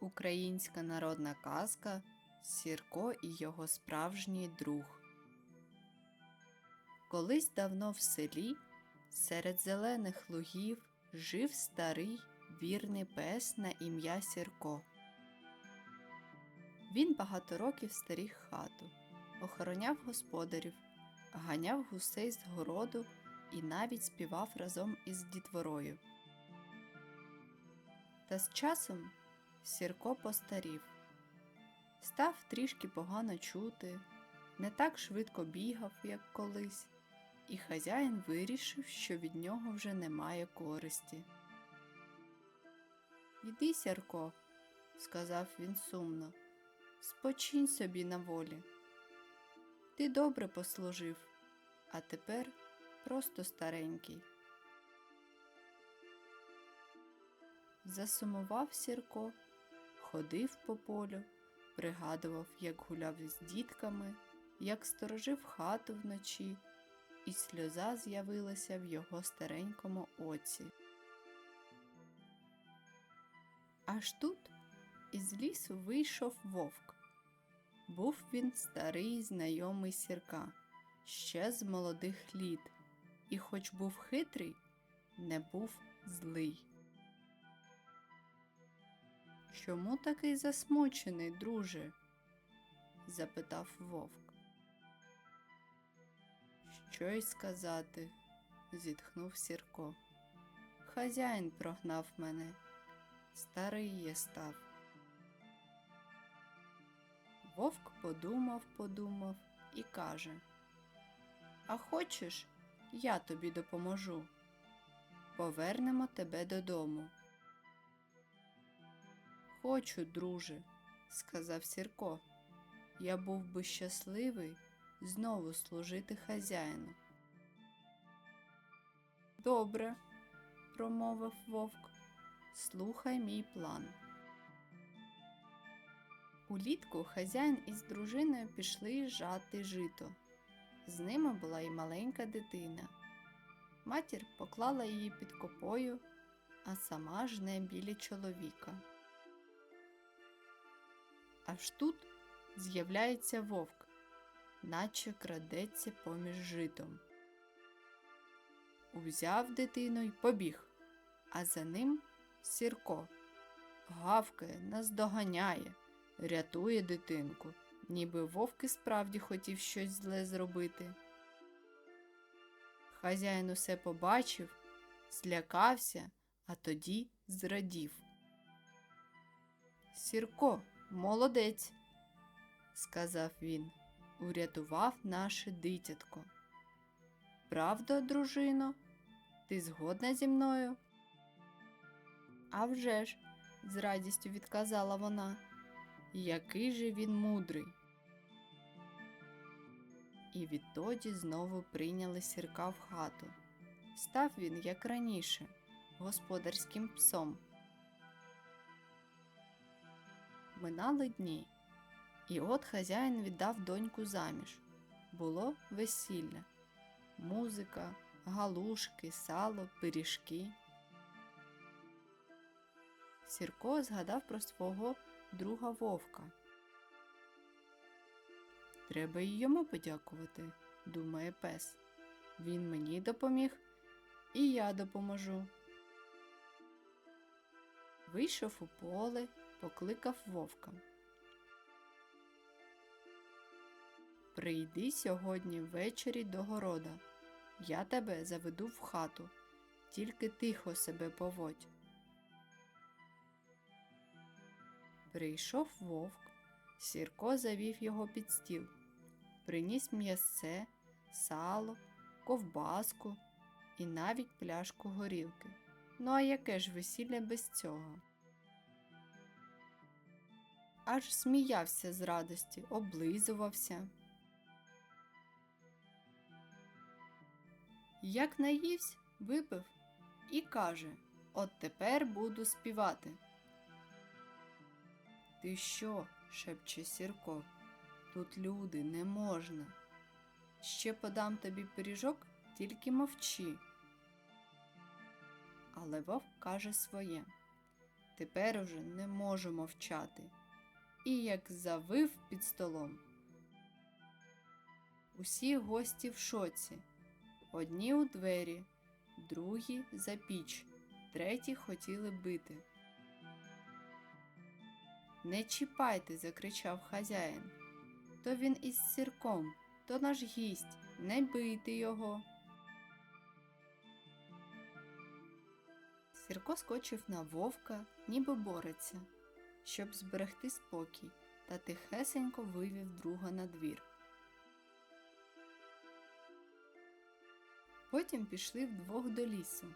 Українська народна казка Сірко і його справжній друг. Колись давно в селі серед зелених лугів жив старий вірний пес на ім'я Сірко. Він багато років стеріг хату, охороняв господарів, ганяв гусей з городу і навіть співав разом із дітворою. Та з часом Сірко постарів, став трішки погано чути, не так швидко бігав, як колись, і хазяїн вирішив, що від нього вже немає користі. Іди, Сірко, сказав він сумно, спочинь собі на волі. Ти добре послужив, а тепер просто старенький. Засумував Сірко, ходив по полю, пригадував, як гуляв з дітками, як сторожив хату вночі, і сльоза з'явилася в його старенькому оці. Аж тут із лісу вийшов вовк. Був він старий знайомий сірка, ще з молодих літ, і, хоч був хитрий, не був злий. Чому такий засмучений, друже? запитав вовк. Що й сказати, зітхнув Сірко. Хазяїн прогнав мене, старий я став. Вовк подумав, подумав і каже: А хочеш, я тобі допоможу. Повернемо тебе додому. Хочу, друже, сказав Сірко. Я був би щасливий знову служити хазяїну. Добре, промовив вовк, слухай мій план. Улітку хазяїн із дружиною пішли жати жито. З ними була й маленька дитина. Матір поклала її під копою, а сама жне біля чоловіка. Аж тут з'являється вовк, наче крадеться поміж житом. Узяв дитину й побіг, а за ним Сірко гавкає, наздоганяє, рятує дитинку, ніби вовк і справді хотів щось зле зробити. Хазяїн усе побачив, злякався, а тоді зрадів. Сірко, молодець, сказав він, урятував наше дитятко. Правда, дружино, ти згодна зі мною? «А вже ж», – з радістю відказала вона, який же він мудрий. І відтоді знову прийняли сірка в хату. Став він, як раніше, господарським псом. Минали дні, і от хазяїн віддав доньку заміж. Було весілля, музика, галушки, сало, пиріжки. Сірко згадав про свого друга вовка. Треба й йому подякувати, думає пес. Він мені допоміг, і я допоможу. Вийшов у поле, покликав вовка. Прийди сьогодні ввечері до города. Я тебе заведу в хату, тільки тихо себе поводь. Прийшов вовк, Сірко завів його під стіл, приніс м'ясце, сало, ковбаску і навіть пляшку горілки. Ну а яке ж весілля без цього? Аж сміявся з радості, облизувався. Як наївсь, випив і каже От тепер буду співати. Ти що? шепче Сірко. Тут люди не можна. Ще подам тобі пиріжок, тільки мовчи. Але вовк каже своє Тепер уже не можу мовчати. І як завив під столом. Усі гості в шоці. Одні у двері, другі за піч, треті хотіли бити. Не чіпайте, закричав хазяїн. То він із сірком, то наш гість, не бийте його. Сірко скочив на вовка, ніби бореться, щоб зберегти спокій, та тихесенько вивів друга на двір. Потім пішли вдвох до лісу.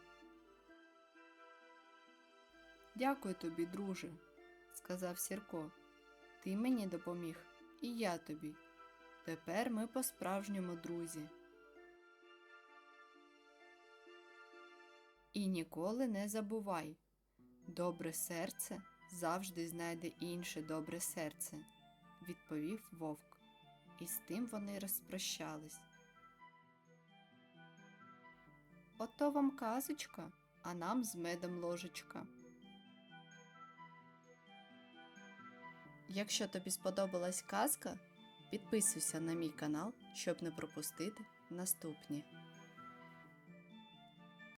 Дякую тобі, друже, сказав Сірко. Ти мені допоміг, і я тобі. Тепер ми по-справжньому друзі. І ніколи не забувай. Добре серце завжди знайде інше добре серце, відповів вовк. І з тим вони розпрощались. Ото вам казочка, а нам з медом ложечка. Якщо тобі сподобалась казка, підписуйся на мій канал, щоб не пропустити наступні.